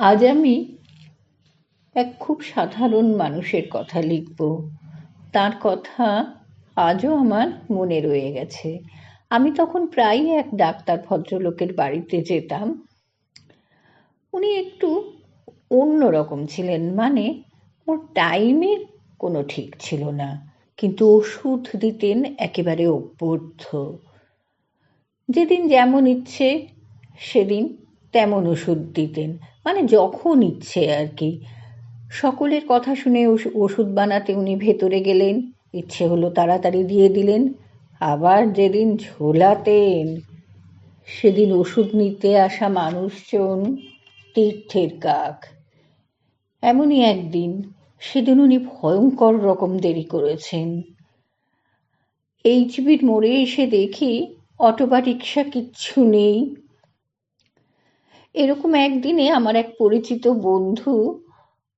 আজ আমি এক খুব সাধারণ মানুষের কথা লিখব। তার কথা আজও আমার মনে রয়ে গেছে। আমি তখন প্রায়ই এক ডাক্তার ভদ্রলোকের বাড়িতে যেতাম। উনি একটু অন্য রকম ছিলেন মানে ওর টাইমের কোনো ঠিক ছিল না, কিন্তু ওষুধ দিতেন একেবারে অভ্যর্থ যেদিন যেমন ইচ্ছে, সেদিন তেমন ওষুধ দিতেন। মানে যখন ইচ্ছে আর কি। সকলের কথা শুনে ওষুধ বানাতে উনি ভেতরে গেলেন। ইচ্ছে হলো তাড়াতাড়ি দিয়ে দিলেন। আবার যেদিন ঝোলাতেন, সেদিন ওষুধ নিতে আসা মানুষজন তীর্থের কাক। এমনই একদিন, সেদিন উনি ভয়ঙ্কর রকম দেরি করেছেন। এইচবির মোড়ে এসে দেখি অটো বা রিক্সা কিচ্ছু নেই। এরকম একদিনে আমার এক পরিচিত বন্ধু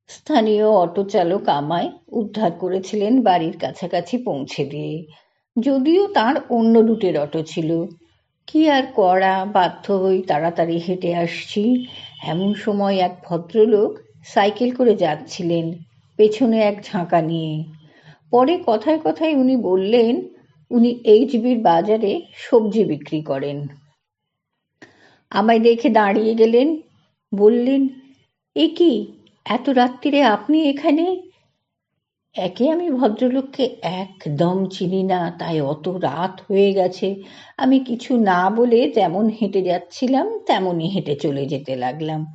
স্থানীয় অটো চালক আমায় উদ্ধার করেছিলেন বাড়ির কাছাকাছি পৌঁছে দিয়ে। যদিও তার অন্য রুটের অটো ছিল। কি আর করা, বাধ্য হই তাড়াতাড়ি হেঁটে আসছি। এমন সময় এক ভদ্রলোক সাইকেল করে যাচ্ছিলেন পেছনে এক ঝাঁকা নিয়ে। পরে কথায় কথায় উনি বললেন, উনি এইচবির বাজারে সবজি বিক্রি করেন। আমায় দেখে দাঁড়িয়ে গেলেন, বললেন, এ কি, এত রাত্রিরে আপনি এখানে? একে আমি ভদ্রলোককে একদম চিনি না, তাই অত রাত হয়ে গেছে। আমি কিছু না বলে যেমন হেঁটে যাচ্ছিলাম তেমনই হেঁটে চলে যেতে লাগলাম।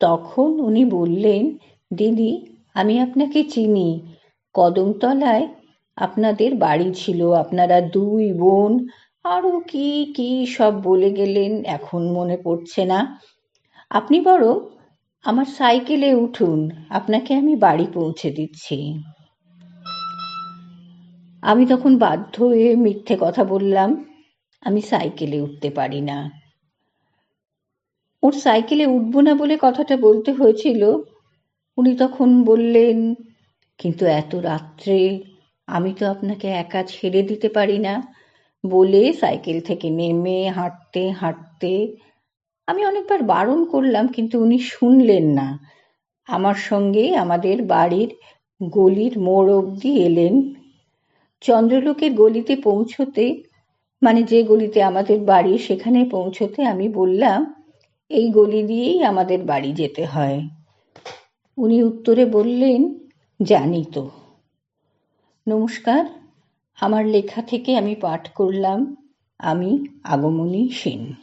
তখন উনি বললেন, দিদি, আমি আপনাকে চিনি। কদমতলায় আপনাদের বাড়ি ছিল, আপনারা দুই বোন আরও কি কি সব বলে গেলেন এখন মনে পড়ছে না। আপনি বরং আমার সাইকেলে উঠুন, আপনাকে আমি বাড়ি পৌঁছে দিচ্ছি। আমি তখন বাধ্য হয়ে মিথ্যে কথা বললাম, আমি সাইকেলে উঠতে পারি না। ওর সাইকেলে উঠবো না বলে কথাটা বলতে হয়েছিল, উনি তখন বললেন, কিন্তু এত রাত্রে আমি তো আপনাকে একা ছেড়ে দিতে পারি না বলে সাইকেল থেকে নেমে হাঁটতে হাঁটতে আমি অনেকবার বারণ করলাম, কিন্তু উনি শুনলেন না। আমার সঙ্গে আমাদের বাড়ির গলির মোড় অবধি এলেন। চন্দ্রলোকের গলিতে পৌঁছতে মানে যে গলিতে আমাদের বাড়ি, সেখানে পৌঁছতে আমি বললাম, এই গলি দিয়েই আমাদের বাড়ি যেতে হয়। উনি উত্তরে বললেন, জানি তো। নমস্কার। আমার লেখা থেকে আমি পাঠ করলাম। আমি আগমনী সেন।